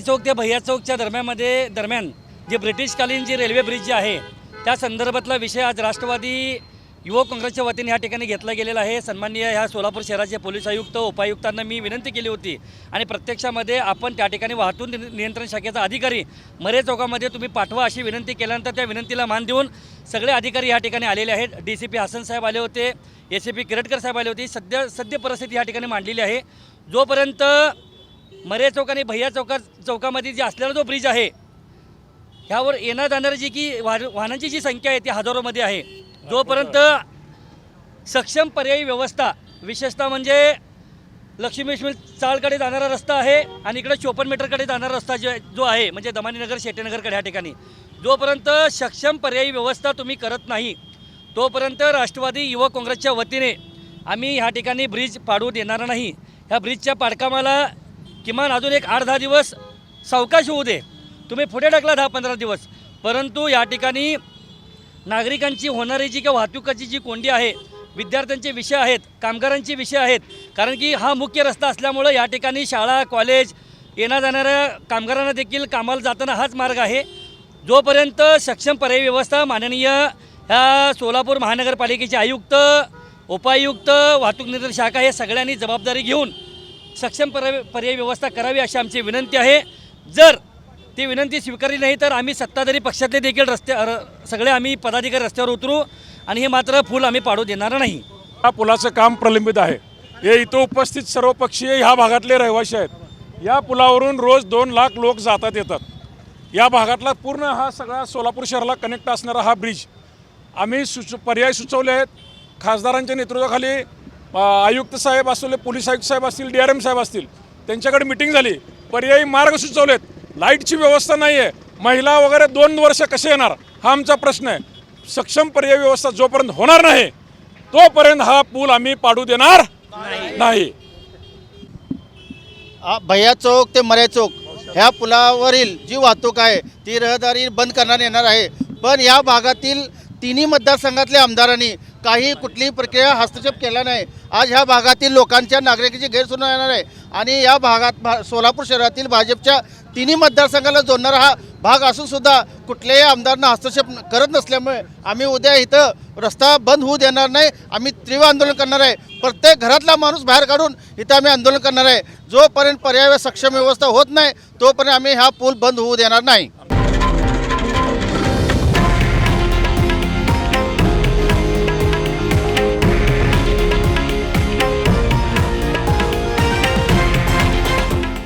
चौक ते भैया चौकच्या दरम्यानमध्ये दरम्यान जे ब्रिटिशकालीन जी रेल्वे ब्रिज जे आहे त्या संदर्भातला विषय आज राष्ट्रवादी युवक काँग्रेसच्या वतीने या ठिकाणी घेतला गेलेला आहे. सन्माननीय ह्या सोलापूर शहराचे पोलीस आयुक्त उपायुक्तांना मी विनंती केली होती. आणि प्रत्यक्षामध्ये आपण त्या ठिकाणी वाहतूक नि- नियंत्रण शाखेचा अधिकारी मरे चौकामध्ये तुम्ही पाठवा अशी विनंती केल्यानंतर त्या विनंतीला मान देऊन सगळे अधिकारी या ठिकाणी आलेले आहेत. डी सी पी हसन साहेब आले होते ए सी पी किरटकर साहेब आले होते. सध्या सद्य परिस्थिती या ठिकाणी मांडलेली आहे. जोपर्यंत मरे चौक आणि भैया चौका चौकामध्ये जे असलेला जो ब्रिज आहे ह्यावर येणार जाणारी जी की वाह वाहनांची जी संख्या आहे ती हजारोमध्ये आहे. जोपर्यंत सक्षम पर्यायी व्यवस्था विशेषतः म्हणजे लक्ष्मीश्मी चाळकडे जाणारा रस्ता आहे आणि इकडे चोपन्न मीटरकडे जाणारा रस्ता जो जो आहे म्हणजे दमानीनगर शेटेनगरकडे ह्या ठिकाणी. जोपर्यंत सक्षम पर्यायी व्यवस्था तुम्ही करत नाही तोपर्यंत राष्ट्रवादी युवक काँग्रेसच्या वतीने आम्ही ह्या ठिकाणी ब्रिज पाडू देणार नाही. ह्या ब्रिजच्या पाडकामाला किमान अजून एक आठ दहा दिवस सावकाश होऊ दे. तुम्ही पुढे टाकला दहा पंधरा दिवस. परंतु या ठिकाणी नागरिकांची होणारी जी किंवा वाहतुकाची जी कोंडी आहे विद्यार्थ्यांचे विषय आहेत कामगारांचे विषय आहेत कारण की हा मुख्य रस्ता असल्यामुळं या ठिकाणी शाळा कॉलेज येण्या जाणाऱ्या कामगारांना देखील कामाला जाताना हाच मार्ग आहे. जोपर्यंत सक्षम पर्यायी व्यवस्था माननीय ह्या सोलापूर महानगरपालिकेचे आयुक्त उपायुक्त वाहतूक नियंत्रण शाखा हे सगळ्यांनी जबाबदारी घेऊन सक्षम पर्याय पर्यायी व्यवस्था करावी अशी आमची विनंती आहे. जर ती विनंती स्वीकारली नाही तर आम्ही सत्ताधारी पक्षातले देखील रस्ते र- सगळे आम्ही पदाधिकारी रस्त्यावर उतरू आणि हे मात्र फुल आम्ही पाडू देणार नाही. या पुलाचं काम प्रलंबित आहे. हे इथं उपस्थित सर्व पक्षीय ह्या भागातले रहिवासी आहेत. या पुलावरून रोज दोन लाख लोक जातात येतात. या भागातला पूर्ण हा सगळा सोलापूर शहराला कनेक्ट असणारा हा ब्रिज आम्ही सुच पर्याय सुचवले आहेत. खासदारांच्या नेतृत्वाखाली आयुक्त साहेब असले पोलीस आयुक्त साहेब असतील डी आर एम साहेब असतील त्यांच्याकडे मिटिंग झाली. पर्यायी मार्ग सुचवलेत. लाईटची व्यवस्था नाही आहे महिला वगैरे दोन वर्ष कसे येणार? हा आमचा प्रश्न आहे. सक्षम पर्यायी व्यवस्था जोपर्यंत होणार नाही तोपर्यंत हा पूल आम्ही पाडू देणार नाही. भैया चौक ते मरे चौक ह्या पुलावरील जी वाहतूक आहे ती रहदारी बंद करण्यात येणार आहे. पण या भागातील तिन्ही मतदारसंघातल्या आमदारांनी काही कुठलीही प्रक्रिया हस्तक्षेप केला नाही. आज ह्या भागातील लोकांच्या नागरिकांची गैरसोय येणार आहे. आणि या भागात भा सोलापूर शहरातील भाजपच्या तिन्ही मतदारसंघाला जोडणारा हा भाग असूनसुद्धा कुठल्याही आमदारांना हस्तक्षेप करत नसल्यामुळे आम्ही उद्या इथं रस्ता बंद होऊ देणार नाही. आम्ही तीव्र आंदोलन करणार आहे. प्रत्येक घरातला माणूस बाहेर काढून इथं आम्ही आंदोलन करणार आहे. जोपर्यंत पर्याय सक्षम व्यवस्था होत नाही तोपर्यंत आम्ही हा पूल बंद होऊ देणार नाही.